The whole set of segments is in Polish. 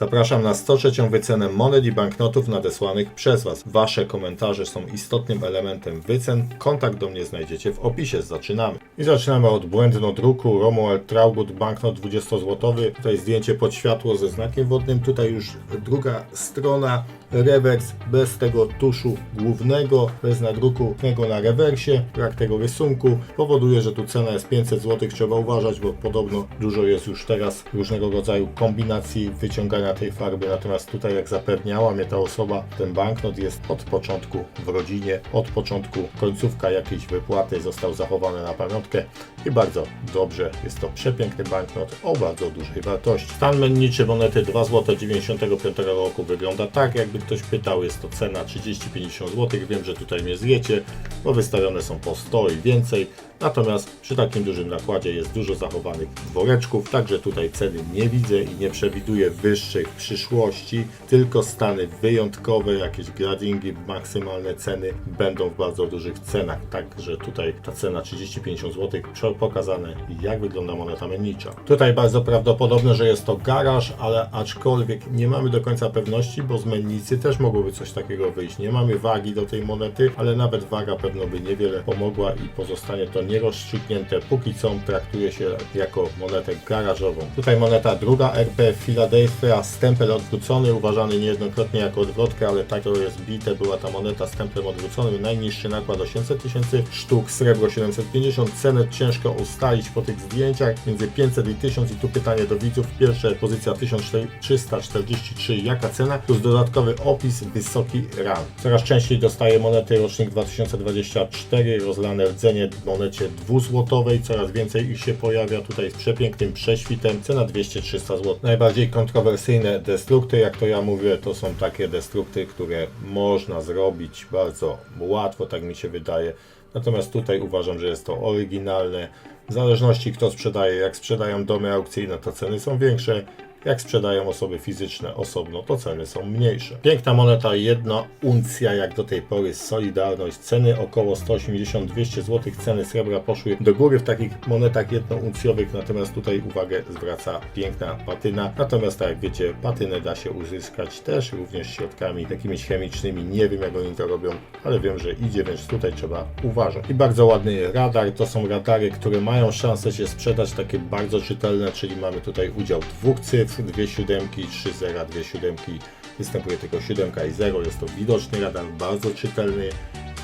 Zapraszam na 103. wycenę monet i banknotów nadesłanych przez Was. Wasze komentarze są istotnym elementem wycen. Kontakt do mnie znajdziecie w opisie. Zaczynamy. I zaczynamy od błędnodruku Romuald Traugut, banknot 20-złotowy. Tutaj zdjęcie pod światło ze znakiem wodnym. Tutaj już druga strona, rewers bez tego tuszu głównego, bez nadruku na rewersie. Brak tego rysunku powoduje, że tu cena jest 500 zł. Trzeba uważać, bo podobno dużo jest już teraz różnego rodzaju kombinacji wyciągania tej farby. Natomiast tutaj, jak zapewniała mnie ta osoba, ten banknot jest od początku w rodzinie, od początku końcówka jakiejś wypłaty został zachowany na pamiątkę i bardzo dobrze. Jest to przepiękny banknot o bardzo dużej wartości. Stan menniczy monety 2 zł 95 roku wygląda tak, ktoś pytał, jest to cena 30-50 zł. Wiem, że tutaj mnie zjecie, bo wystawione są po 100 i więcej. Natomiast przy takim dużym nakładzie jest dużo zachowanych woreczków, także tutaj ceny nie widzę i nie przewiduję wyższych w przyszłości, tylko stany wyjątkowe, jakieś gradingi, maksymalne ceny będą w bardzo dużych cenach. Także tutaj ta cena 30-50 zł pokazane jak wygląda moneta mennicza. Tutaj bardzo prawdopodobne, że jest to garaż, ale aczkolwiek nie mamy do końca pewności, bo z mennicy też mogłoby coś takiego wyjść. Nie mamy wagi do tej monety, ale nawet waga pewno by niewiele pomogła i pozostanie to nierozstrzygnięte. Póki co traktuje się jako monetę garażową. Tutaj moneta druga RP Philadelphia, stempel odwrócony, uważany niejednokrotnie jako odwrotka, ale tak to jest bite, była ta moneta z templem odwróconym. Najniższy nakład 800 tysięcy sztuk, srebro 750, cenę ciężko ustalić po tych zdjęciach, między 500 i 1000 i tu pytanie do widzów. Pierwsza pozycja 1343, jaka cena? Plus dodatkowy opis, wysoki ran. Coraz częściej dostaję monety rocznik 2024, rozlane rdzenie w monecie dwuzłotowej, coraz więcej ich się pojawia tutaj z przepięknym prześwitem, cena 200-300 zł. Najbardziej kontrowersyjne destrukty, jak to ja mówię, to są takie destrukty, które można zrobić bardzo łatwo, tak mi się wydaje. Natomiast tutaj uważam, że jest to oryginalne. W zależności kto sprzedaje, jak sprzedają domy aukcyjne, to ceny są większe. Jak sprzedają osoby fizyczne osobno, to ceny są mniejsze. Piękna moneta, jedna uncja, jak do tej pory Solidarność. Ceny około 180-200 zł. Ceny srebra poszły do góry w takich monetach jednouncjowych, natomiast tutaj uwagę zwraca piękna patyna. Natomiast tak jak wiecie, patynę da się uzyskać też również środkami jakimiś chemicznymi. Nie wiem jak oni to robią, ale wiem, że idzie, więc tutaj trzeba uważać. I bardzo ładny radar. To są radary, które mają szansę się sprzedać, takie bardzo czytelne, czyli mamy tutaj udział dwóch cyfr, dwie siódemki, trzy zera, dwie siódemki. Występuje tylko siódemka i zero. Jest to widoczny radar, bardzo czytelny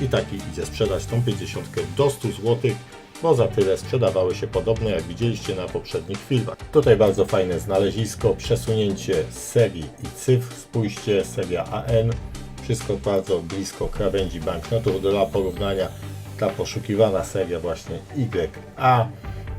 i taki idzie sprzedać tą 50 do 100 zł bo za tyle sprzedawały się podobne jak widzieliście na poprzednich filmach. Tutaj bardzo fajne znalezisko, przesunięcie serii i cyfr, spójrzcie, seria AN, wszystko bardzo blisko krawędzi banknotów, dla porównania ta poszukiwana seria właśnie YA,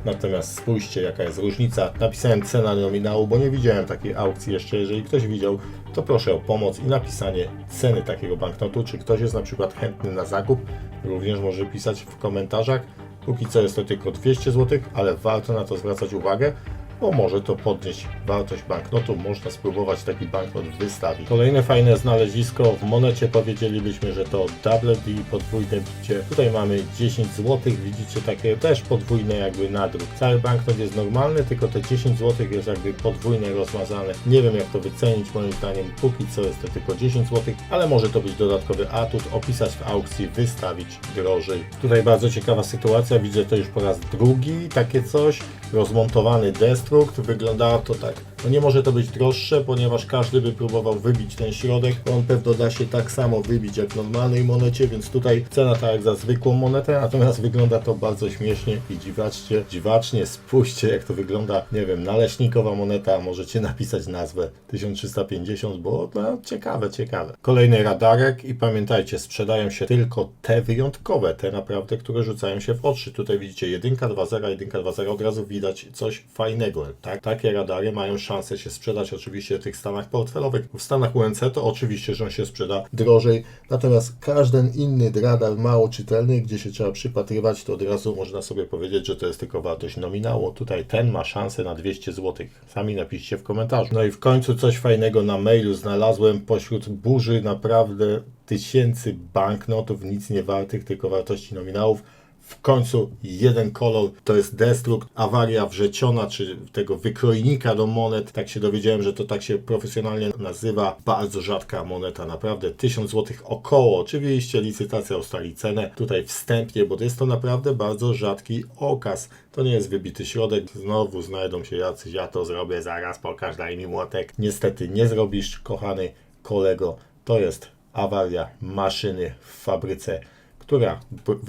natomiast spójrzcie jaka jest różnica, napisałem cena nominału, bo nie widziałem takiej aukcji jeszcze, jeżeli ktoś widział, to proszę o pomoc i napisanie ceny takiego banknotu, czy ktoś jest na przykład chętny na zakup, również może pisać w komentarzach, Póki co jest to tylko 200 zł, ale warto na to zwracać uwagę, bo może to podnieść wartość banknotu. Można spróbować taki banknot wystawić. Kolejne fajne znalezisko. W monecie powiedzielibyśmy, że to double D, podwójne bicie. Tutaj mamy 10 zł. Widzicie takie też podwójne jakby nadruk. Cały banknot jest normalny, tylko te 10 zł jest jakby podwójne rozmazane. Nie wiem jak to wycenić. Moim zdaniem póki co jest to tylko 10 zł, ale może to być dodatkowy atut. Opisać w aukcji, wystawić drożej. Tutaj bardzo ciekawa sytuacja. Widzę to już po raz drugi. Takie coś. Rozmontowany destrukt. Wyglądało to tak. No nie może to być droższe, ponieważ każdy by próbował wybić ten środek. On pewno da się tak samo wybić jak w normalnej monecie, więc tutaj cena tak jak za zwykłą monetę, natomiast wygląda to bardzo śmiesznie i dziwacznie, dziwacznie. Spójrzcie jak to wygląda, nie wiem, naleśnikowa moneta, możecie napisać nazwę 1350, bo no, ciekawe, ciekawe. Kolejny radarek i pamiętajcie, sprzedają się tylko te wyjątkowe, te naprawdę, które rzucają się w oczy. Tutaj widzicie 1, 2, 0, 1, 2, 0, od razu widać coś fajnego, tak? Takie radary mają szansę się sprzedać oczywiście w tych stanach portfelowych. W stanach UNC to oczywiście, że on się sprzeda drożej, natomiast każdy inny radar mało czytelny, gdzie się trzeba przypatrywać, to od razu można sobie powiedzieć, że to jest tylko wartość nominału. Tutaj ten ma szansę na 200 zł. Sami napiszcie w komentarzu. No i w końcu coś fajnego na mailu znalazłem pośród burzy naprawdę tysięcy banknotów, nic nie wartych, tylko wartości nominałów w końcu jeden kolor, to jest Destruct, awaria wrzeciona, czy tego wykrojnika do monet, tak się dowiedziałem, że to tak się profesjonalnie nazywa, bardzo rzadka moneta, naprawdę. 1000 zł około, oczywiście licytacja ustali cenę, tutaj wstępnie, bo jest to naprawdę bardzo rzadki okaz, to nie jest wybity środek, znowu znajdą się jacyś, ja to zrobię zaraz, pokaż, daj mi młotek, niestety nie zrobisz, kochany kolego, to jest awaria maszyny w fabryce, która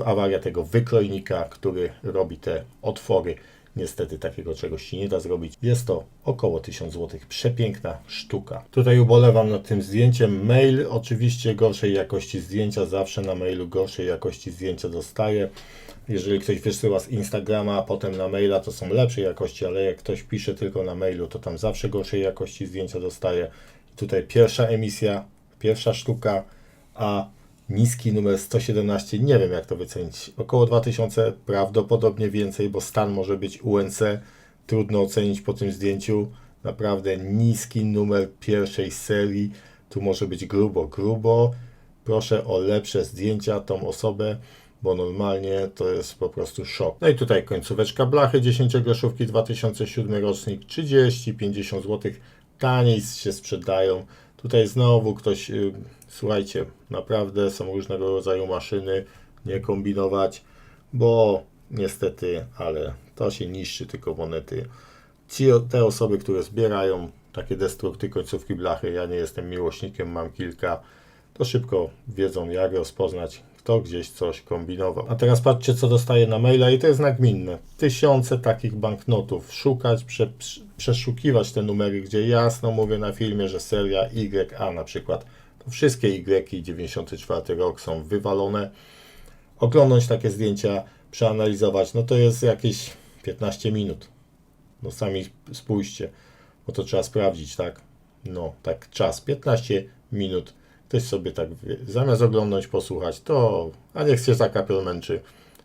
awaria tego wykrojnika, który robi te otwory. Niestety takiego czegoś się nie da zrobić. Jest to około 1000 zł. Przepiękna sztuka. Tutaj ubolewam nad tym zdjęciem. Mail oczywiście gorszej jakości zdjęcia. Zawsze na mailu gorszej jakości zdjęcia dostaję. Jeżeli ktoś wysyła z Instagrama, a potem na maila, to są lepszej jakości, ale jak ktoś pisze tylko na mailu, to tam zawsze gorszej jakości zdjęcia dostaje. Tutaj pierwsza emisja, pierwsza sztuka, a niski numer 117, nie wiem jak to wycenić. Około 2000, prawdopodobnie więcej, bo stan może być UNC, trudno ocenić po tym zdjęciu. Naprawdę niski numer pierwszej serii, tu może być grubo, grubo. Proszę o lepsze zdjęcia tą osobę, bo normalnie to jest po prostu szok. No i tutaj końcóweczka blachy 10 groszówki 2007 rocznik 30-50 zł. Taniej się sprzedają. Tutaj znowu ktoś, y, słuchajcie, naprawdę są różnego rodzaju maszyny, nie kombinować, bo niestety, ale to się niszczy tylko monety. Ci, te osoby, które zbierają takie destrukty końcówki blachy, ja nie jestem miłośnikiem, mam kilka, to szybko wiedzą jak rozpoznać, kto gdzieś coś kombinował. A teraz patrzcie, co dostaję na maila i to jest nagminne. Tysiące takich banknotów. Szukać, prze, prze- przeszukiwać te numery, gdzie jasno mówię na filmie, że seria YA na przykład, to wszystkie Y i 94 rok są wywalone. Oglądać takie zdjęcia, przeanalizować, no to jest jakieś 15 minut. No sami spójrzcie, bo to trzeba sprawdzić, tak? No, tak czas, 15 minut. Ktoś sobie tak, wie, zamiast oglądać, posłuchać, to, a niech się zakapiel męczy.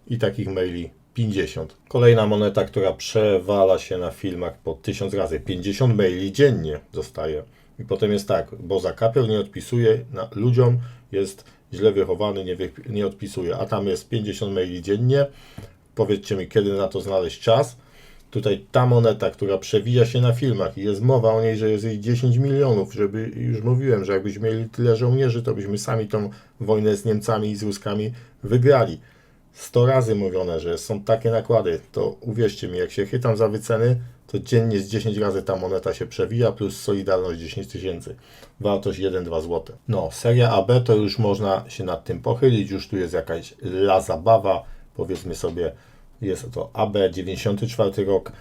I takich maili 50. Kolejna moneta, która przewala się na filmach po 1000 razy. 50 maili dziennie dostaje. I potem jest tak, bo zakapiel nie odpisuje na, ludziom, jest źle wychowany, nie, nie odpisuje, a tam jest 50 maili dziennie. Powiedzcie mi, kiedy na to znaleźć czas. Tutaj ta moneta, która przewija się na filmach i jest mowa o niej, że jest jej 10 milionów, żeby, już mówiłem, że jakbyśmy mieli tyle żołnierzy, to byśmy sami tą wojnę z Niemcami i z Ruskami wygrali. 100 razy mówione, że są takie nakłady, to uwierzcie mi, jak się chytam za wyceny, to dziennie z 10 razy ta moneta się przewija, plus Solidarność 10 tysięcy. Wartość 1-2 zł. No, seria AB to już można się nad tym pochylić, już tu jest jakaś la zabawa, powiedzmy sobie, jest to AB 94 rok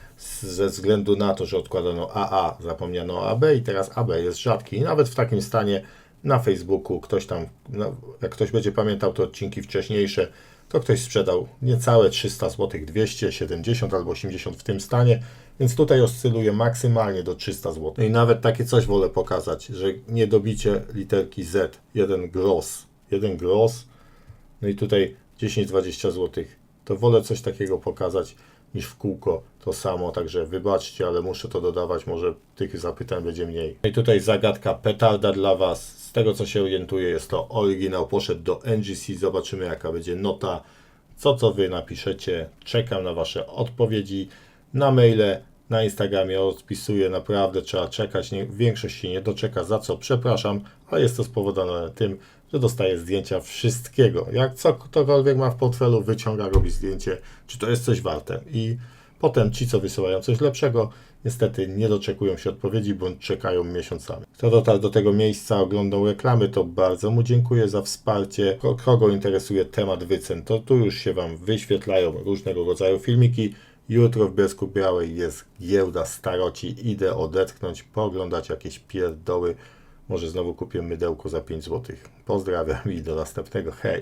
ze względu na to, że odkładano AA, zapomniano o AB i teraz AB jest rzadki. I nawet w takim stanie na Facebooku ktoś tam, no, jak ktoś będzie pamiętał te odcinki wcześniejsze, to ktoś sprzedał niecałe 300 zł, 270 albo 80 w tym stanie, więc tutaj oscyluje maksymalnie do 300 zł. I nawet takie coś wolę pokazać, że nie dobicie literki Z, jeden gross, jeden gross, no i tutaj 10-20 zł. To wolę coś takiego pokazać niż w kółko to samo, także wybaczcie, ale muszę to dodawać, może tych zapytań będzie mniej. No I tutaj zagadka petarda dla Was. Z tego co się orientuję jest to oryginał, poszedł do NGC, zobaczymy jaka będzie nota. Co co Wy napiszecie, czekam na Wasze odpowiedzi na maile, na Instagramie odpisuję, naprawdę trzeba czekać, nie, większość się nie doczeka, za co przepraszam, ale jest to spowodowane tym, że dostaję zdjęcia wszystkiego. Jak co ktokolwiek ma w portfelu, wyciąga, robi zdjęcie, czy to jest coś warte. I potem ci, co wysyłają coś lepszego, niestety nie doczekują się odpowiedzi, bądź czekają miesiącami. Kto dotarł do tego miejsca, oglądał reklamy, to bardzo mu dziękuję za wsparcie. Ko- Kogo interesuje temat wycen, to tu już się Wam wyświetlają różnego rodzaju filmiki. Jutro w Bielsku Białej jest giełda staroci. Idę odetchnąć, pooglądać jakieś pierdoły. Może znowu kupię mydełko za 5 zł. Pozdrawiam i do następnego. Hej!